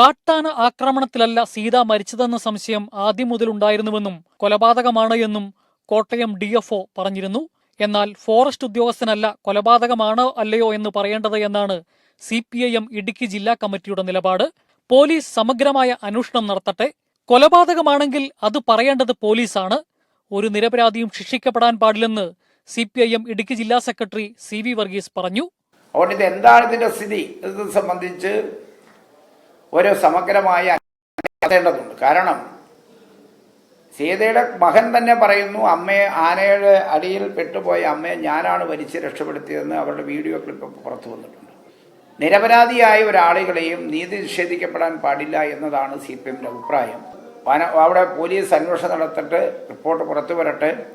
കാട്ടാന ആക്രമണത്തിലല്ല സീത മരിച്ചതെന്ന സംശയം ആദ്യം മുതലുണ്ടായിരുന്നുവെന്നും കൊലപാതകമാണ് എന്നും കോട്ടയം ഡിഎഫ്ഒ പറഞ്ഞിരുന്നു. എന്നാൽ ഫോറസ്റ്റ് ഉദ്യോഗസ്ഥനല്ല കൊലപാതകമാണോ അല്ലയോ എന്ന് പറയേണ്ടത് എന്നാണ് C P I M Idukki ജില്ലാ കമ്മിറ്റിയുടെ നിലപാട്. പോലീസ് സമഗ്രമായ അന്വേഷണം നടത്തട്ടെ. കൊലപാതകമാണെങ്കിൽ അത് പറയേണ്ടത് പോലീസാണ്. ഒരു നിരപരാധിയും ശിക്ഷിക്കപ്പെടാൻ പാടില്ലെന്ന് C P I M Idukki ജില്ലാ സെക്രട്ടറി സി വി വർഗീസ് പറഞ്ഞു. അതുകൊണ്ട് ഇത് എന്താണ് ഇതിന്റെ സ്ഥിതി? സംബന്ധിച്ച് ഒരു സമഗ്രമായ നടത്തേണ്ടതുണ്ട് കാരണം സീതയുടെ മകൻ തന്നെ പറയുന്നു അമ്മയെ ആനയുടെ അടിയിൽ പെട്ടുപോയ അമ്മയെ ഞാനാണ് വലിച്ച് രക്ഷപ്പെടുത്തിയതെന്ന് അവരുടെ വീഡിയോ ക്ലിപ്പ് പുറത്തു വന്നിട്ടുണ്ട്. നിരപരാധിയായ ഒരാളുകളെയും നീതി നിഷേധിക്കപ്പെടാൻ പാടില്ല എന്നതാണ് സി പി എമ്മിന്റെ അഭിപ്രായം. വന- അവിടെ പോലീസ് അന്വേഷണം നടത്തിട്ട് റിപ്പോർട്ട് പുറത്തു വരട്ടെ.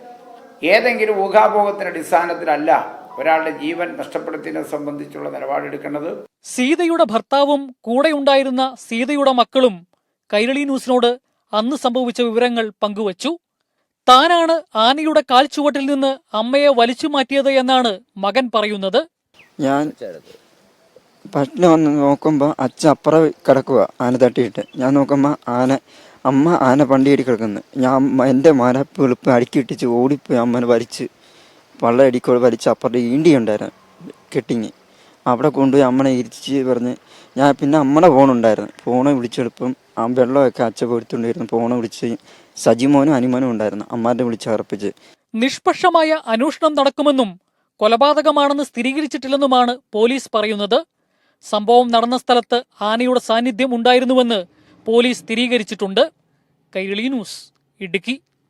ഏതെങ്കിലും ഊഹാഭോഗത്തിന്റെ അടിസ്ഥാനത്തിലല്ല ഒരാളുടെ ജീവൻ നഷ്ടപ്പെടുത്തിയതിനെ സംബന്ധിച്ചുള്ള നിലപാടെടുക്കേണ്ടത്. സീതയുടെ ഭർത്താവും കൂടെയുണ്ടായിരുന്ന സീതയുടെ മക്കളും കൈരളി ന്യൂസിനോട് അന്ന് സംഭവിച്ച വിവരങ്ങൾ പങ്കുവച്ചു. താനാണ് ആനയുടെ കാൽച്ചുവട്ടിൽ നിന്ന് അമ്മയെ വലിച്ചു മാറ്റിയത് എന്നാണ് മകൻ പറയുന്നത്. ഞാൻ പട്ടിണി വന്ന് നോക്കുമ്പോൾ അച്ഛൻ അപ്പുറം കിടക്കുക ആന തട്ടിയിട്ട്. ഞാൻ നോക്കുമ്പോൾ ആന അമ്മ ആന പണ്ടിയേടി കിടക്കുന്നു. ഞാൻ എന്റെ മന വെളുപ്പ് അടുക്കിയിട്ടിച്ച് ഓടിപ്പോയി അമ്മനെ വലിച്ച് പള്ള അടിക്കോട് വലിച്ച് അപ്പുറത്തെ ഈണ്ടി കെട്ടിങ്ങി കെട്ടിങ്. അവിടെ കൊണ്ടുപോയി അമ്മനെ ഇരിച്ച് പറഞ്ഞ് ഞാൻ പിന്നെ അമ്മയുടെ ഫോണുണ്ടായിരുന്നു ഫോണ് വിളിച്ചെടുപ്പം ആ വെള്ളമൊക്കെ അച്ഛ കൊടുത്തുകൊണ്ടിരുന്നു ഫോണ് വിളിച്ച് സജിമോനും അനുമോനും ഉണ്ടായിരുന്നു. അമ്മാരുടെ വിളിച്ച് അർപ്പിച്ച് നിഷ്പക്ഷമായ അന്വേഷണം നടക്കുമെന്നും കൊലപാതകമാണെന്ന് സ്ഥിരീകരിച്ചിട്ടില്ലെന്നുമാണ് പോലീസ് പറയുന്നത്. സംഭവം നടന്ന സ്ഥലത്ത് ആനയുടെ സാന്നിധ്യം ഉണ്ടായിരുന്നുവെന്ന് പോലീസ് സ്ഥിരീകരിച്ചിട്ടുണ്ട്. കൈരളി ന്യൂസ് ഇടുക്കി.